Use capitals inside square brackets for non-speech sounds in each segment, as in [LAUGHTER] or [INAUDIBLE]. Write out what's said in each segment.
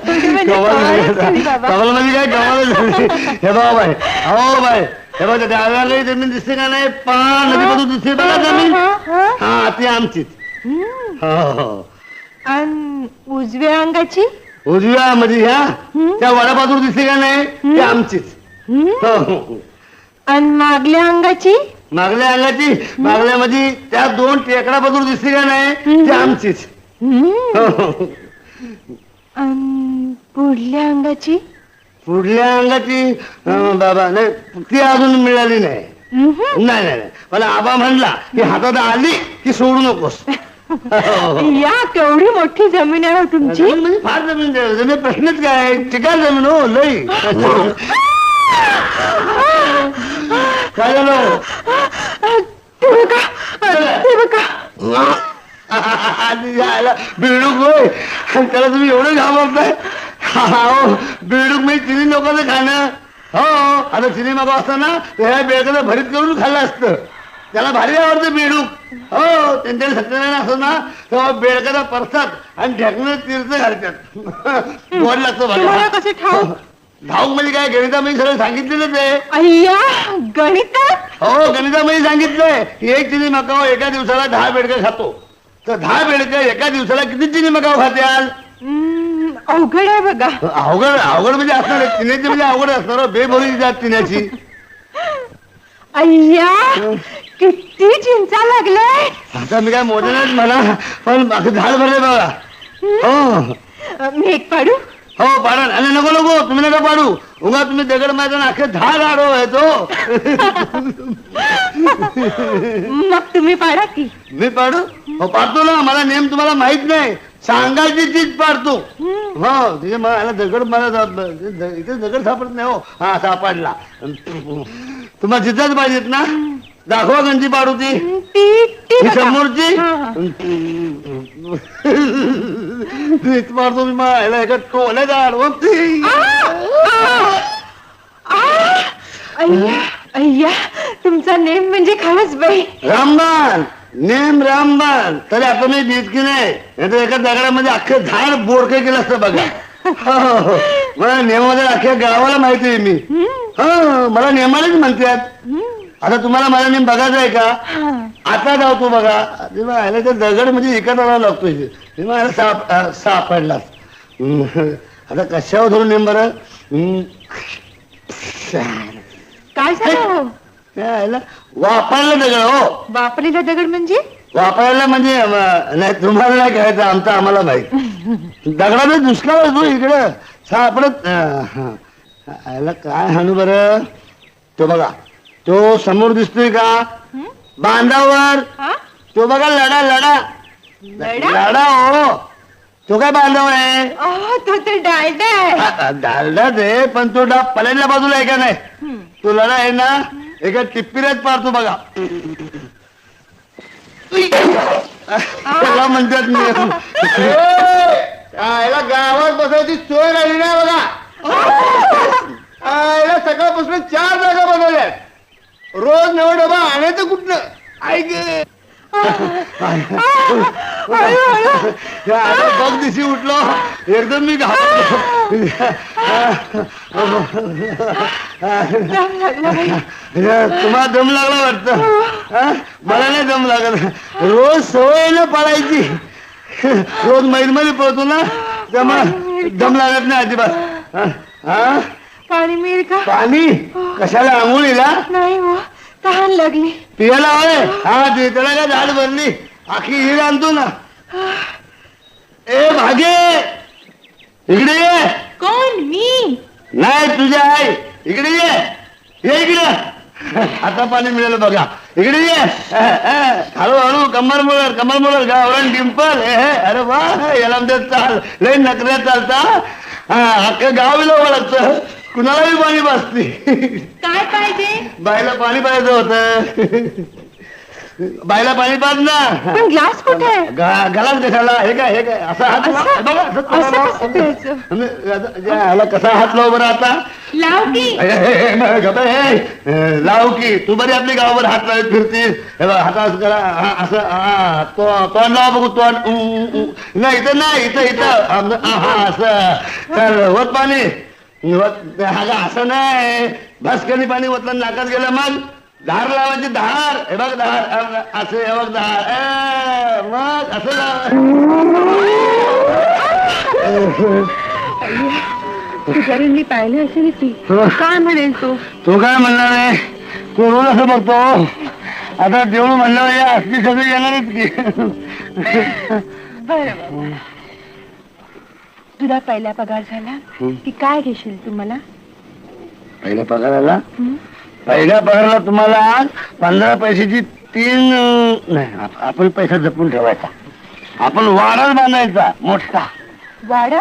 म्हणजे कमाल म्हणजे काय कमाल हे बाबा बाय हो बाय हे बघा जमीन दिसते का नाही पान नदीमधून दिसते बघा जमीन हा. हा ती आमचीच. हो हो उजव्या अंगाची उजव्या मध्ये ह्या त्या वडापासून दिसते का नाही ती आमचीच. हो, हो. अन मागल्या अंगाची मागल्या अंगाची मागल्या मध्ये त्या दोन टेकडापासून दिसते का नाही ती आमचीच हम्म. अन पुढल्या अंगाची पुढल्या अंगाची अं, बाबा नाही ती अजून मिळाली नाही. नाही नाही नाही. मला आबा म्हणला की हातात आली की सोडू नकोस हो. [LAUGHS] या केवढी मोठी जमीन आहे हो तुमची जमीन म्हणजे फार जमीन आहे. जमीन प्रश्नच काय ठिकाण जमीन हो लई काय झालं ते बघा ते बघा बेडूक होय. आणि त्याला तुम्ही एवढं घाबरताय हो बेडूक म्हणजे चिनी लोकांचं खाणं. हो आता चिनी मागं असताना त्या बेडकाचं भरीत करून खाल्लं असतं. त्याला भारी आवडतं बेडूक. हो त्यांच्या सत्यनारायण असं ना तेव्हा बेडकाचा परसात आणि ढेकणं तीर्थ घालतात. [LAUGHS] गोड लागतं तुम्हाला कसे ठाऊ धाऊक म्हणजे काय? गणितामध्ये सगळं सांगितलेलंच आहे अय्या गणितात? हो गणितामध्ये सांगितलंय. एक चिनी मकाव एका दिवसाला दहा बेडकं खातो. तर दहा बेडकं एका दिवसाला किती चिनी मकाव खात्याल हम्म, अवघड आहे बघा. अवघड अवघड म्हणजे असणार आहे. चिन्याची म्हणजे अवघड असणार हो. बेभोरी जात चिन्याची. अय्या किती चिंचा लागलाय. आता मी काय मोजणार म्हणा पण बाकी झाड भरले बघा. हो. मी एक पाडू? हो पाडा. आणि नको नको तुम्ही नका पाडू. उगा तुम्ही दगड मैदान अख्खे दहा झाड आहे तो. [LAUGHS] मग तुम्ही पाडा की. मी पाडू? हो पाडतो ना मला नेम तुम्हाला माहीत नाही. सांगायची चीज पाडतो. हो तिथे मला दगड मला इथे दगड सापडत नाही हो. हा सापडला. तुम्हाला जिथंच पाहिजेत ना दाखवा गंजी पाडू ती. ही. समोरची? हा, हा. तीच मारतो मी मला एका टोल्याचा आडवं अय्या अय्या तुमचा नेम म्हणजे खरंच बाई. रामबाण. नेम रामबाण तरी आता मी भीत की नाही नाहीतर एका दगडामध्ये अख्खं झाड बोरके केलं असतं बघा हो, हो, हो. मला नेमामध्ये अख्ख्या गावाला माहिती आहे मी हो मला नेमानेच म्हणतात आता तुम्हाला माझा नेम बघायचा आहे का. आता जाऊ तू बघा तेव्हा आयला ते दगड म्हणजे इकत आणावा लागतो इथे तेव्हा आयला साप अं, सापडला हम्म. आता कशावर धरून नेम बरं हम्म. काय झालं? काय वापरला दगड हो. बापरीला दगड म्हणजे? वापरायला म्हणजे अं, नाही तुम्हाला नाही कळायचं आमचं आम्हाला माहीत. दगडाला दुष्काळ असतो इकडं. सापडत अं, हा. काय हाणू बरं? तो बघा. तो समोर दिसतोय का? बांधावर. हा? तो बघा लढा लढा. लढा? लढा हो. तो काय बांधव आहे? अहो, तो तर डालडा आहे. डालडाच आहे पण तो डाब पल्याच्या बाजूला आहे का नाही? हम्म. तो लढा आहे ना? एका टिप्पीलाच पारतो बघा. त्याला म्हणतात नियम. आयला गावात बसायची सोय राहिली नाही बघा. आयला सकाळपासून चार जागा बनवल्या रोज नवा डबा आणायचं कुठनं? ऐक बघ दिशी उठलो. एकदम मी घाबरलो. दम लागला बाई. तुम्हाला दम लागला वाटतं? हा? मला नाही दम लागत. रोज सवय आहे ना पळायची. रोज मैलमध्ये पळतो ना त्यामुळे दम लागत नाही अजिबात. हा? हा? पाणी मिळेल का? पाणी? कशाला आंघोळीला नाही हो तहान लागली. पियाला होय हा ते त्याला काय झाड भरली? आखी हिर आणतो ना. ए भागे! इकडे ये. कोण? मी? नाही तुझ्या आई. इकडे ये. ये इकडे. आता पाणी मिळालं बघा. इकडे ये. हळू हळू कमर मुळर कमर मुळर गावरण डिंपल हे, अरे वा याला म्हणतात चाल. लय नकऱ्या चालता. हा अख्खं गाव इला ओळखतं कुणालाही पाणी बसते. काय पाहिजे? बायला पाणी पाहिजे होतं. बायला पाणी पाज ना पण ग्लास कुठे आहे गा- गलास कशाला हे काय हे काय असा हात लाव. असं? बघा, असं असं लाव. कसं प्यायचं? आता- या, ह्याला कसा हात लाव बरं आता लाव की हे, हे, हे, हे, गप्प हे. हे, लाव की तू बरी आपली गावावर हात लावत फिरतीस हे बघ हाता असं करा हा, असं हा तो तोंड लावा बघू तोंड उ, उ, उ. नाही इथं नाही इथं इथं आम- हा हा, असं चल होत पाणी होत हा असं नाही भस्कनी पाणी ओतलं नाकात गेलं मग धार लावायची धार. हे बघ धार. असं हे बघ धार. ए, मग असं पाहिलं असेल की काय म्हणेल तो? तो काय म्हणणार आहे? कोरोना असं बघतो? आता देऊळ म्हणल्यावर या असली सगळी येणारच की? बरं तुला पहिला पगार झाला की काय घेशील तू मला? पहिल्या पगाराला पहिल्या पगाराला तुम्हाला पंधरा पैशाची तीन नाही आप- आपण पैसा जपून ठेवायचा. आपण वाडाच बांधायचा मोठा. वाडा.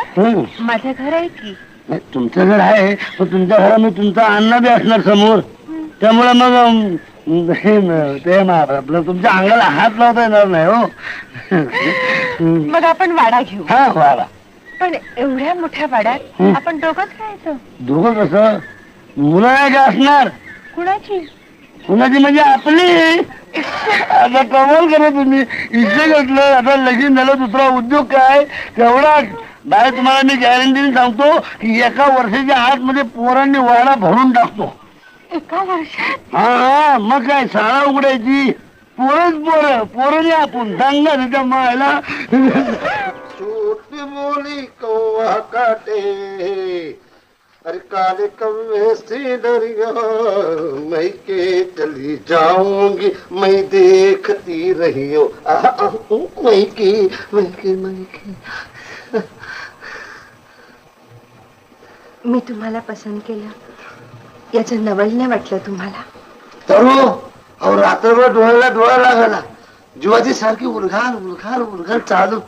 माझं घर आहे की? नाही, तुमचं घर आहे पण तुमच्या घरामध्ये तुमचा अण्णा बी असणार समोर. त्यामुळे मग हे ते म- आपलं तुमच्या अंगाला हात लावता येणार नाही हो. मग आपण वाडा घेऊ. हा वाडा. पण एवढ्या मोठ्या वाड्यात हं. आपण दोघंच राहायचं? दोघं कसं? मुलं नाही का असणार? कुणाची? कुणाची म्हणजे आपली. आता कमाल करा तुम्ही. इथे घेतलं आता लगीन झालं दुसरा उद्योग काय? तेवढा. बाहेर तुम्हाला मी गॅरंटीने सांगतो की एका वर्षाच्या आतमध्ये पोरांनी वाडा भरून टाकतो. एका वर्षात? हा हा मग काय शाळा उघडायची? पोरच पोर पोरने आपण दंगा तिच्या मायला. छोटी बोली कौआ काटे. अरे काले कौवे से डरिया मैं के चली जाऊंगी मैं देखती रही हूँ मैं की मैं की मैं की। मी तुम्हाला पसंत केलं. याचं नवल नाही वाटलं तुम्हाला. तरू अहो रात्रभर डोळ्याला डोळा लागला. जीवाची सारखी उलघाल उलघाल उलघाल चालू.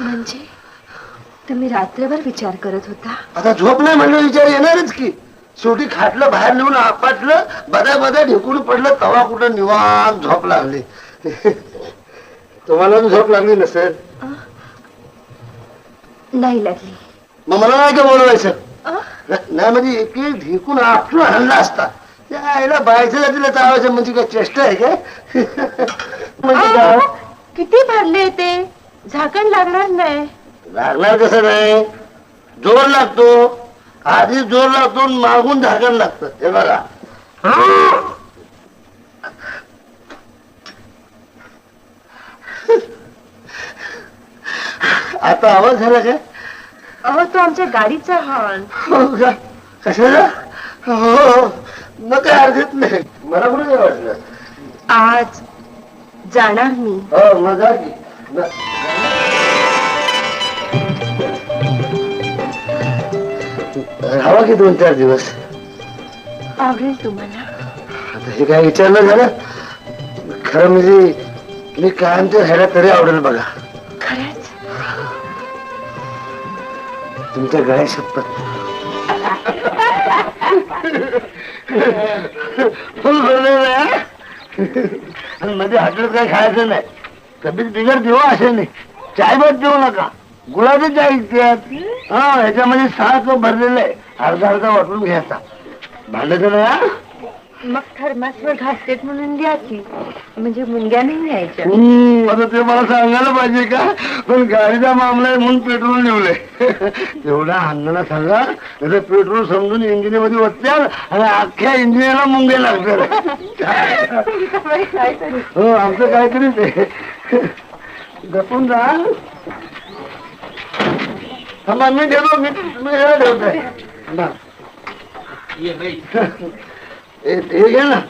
म्हणजे? तुम्ही रात्रभर विचार करत होता. आता झोप नाही म्हणलं विचार येणारच की. शेवटी खाटलं बाहेर नेऊन आपटलं बदा बदा ढेकून पडलं तवा कुठं निवांत झोप लागली. तुम्हाला झोप लागली नसेल? नाही लागली. मग मला नाही का बोलवायचं? नाही म्हणजे एक एक ढेकून आपलं हल्ला असता. आईला बायचं जातीला चावायचं म्हणजे काय चेष्टा आहे काय? म्हणजे काय? किती भरले ते? झाकण लागणार नाही. लागणार कसं नाही? जोर लागतो. आधी जोर लागतो मागून झाकण लागतं. हे बघा. आता आवाज झाला काय अहो तो आमच्या गाडीचा हॉर्न. हो का? कशाला? हो मग काय नाही. मला कुठे काय वाटलं? आज जाणार मी. हो मग जा की राहावा की दोन चार दिवस? आवडेल तुम्हाला? आता हे काय विचारलं झालं? खरं म्हणजे मी कायमच्या ह्याला तरी आवडेल बघा. खरंच? तुमच्या गळ्या शपथ. फुल भरलेलं आहे, हा? आणि मध्ये हॉटेल काय खायचं नाही. तब्येत बिघड देऊ असे नाही. चाय भात देऊ नका. चाय त्यात हा ह्याच्यामध्ये सहा कप भरलेलं आहे. अर्धा अर्धा वाटून घ्यायचा. भांडायचं नाही? मग थर्मासवर घासतेत म्हणून द्या की म्हणजे मुंग्या नाही यायच्या हम्म, आता ते मला सांगायला पाहिजे का? पण गाडीचा मामला आहे म्हणून पेट्रोल निवले तेवढ्या अण्णाला सांगा त्याचं पेट्रोल समजून इंजिनीमध्ये वत्याल आणि अख्ख्या इंजिनियरला मुंगे लागतात हो आमचं काहीतरी ते जपून जा थांबा मी मी तुम्ही याला ठेवताय बा. हे हे घ्या ना.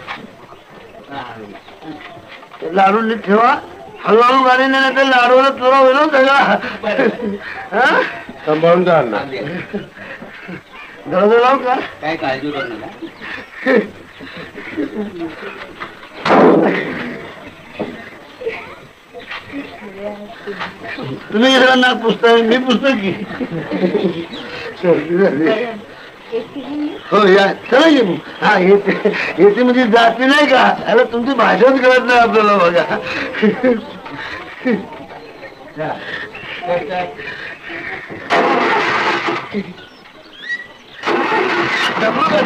ते लाडू नीट ठेवा. हळूहळू गाडी नाही तर लाडूला चोरा होईल ना सगळा. हा? सांभाळून जा अण्णा. दरवाजा लावू का? काय काळजी करू नका. [LAUGHS] तुम्ही सगळ्यांना पुस्तक मी पुस्तक की. झाली हो या. चला की मग. हा येते येते म्हणजे जाती नाही का? अरे तुमची भाषाच कळत नाही आपल्याला बघा. डबल का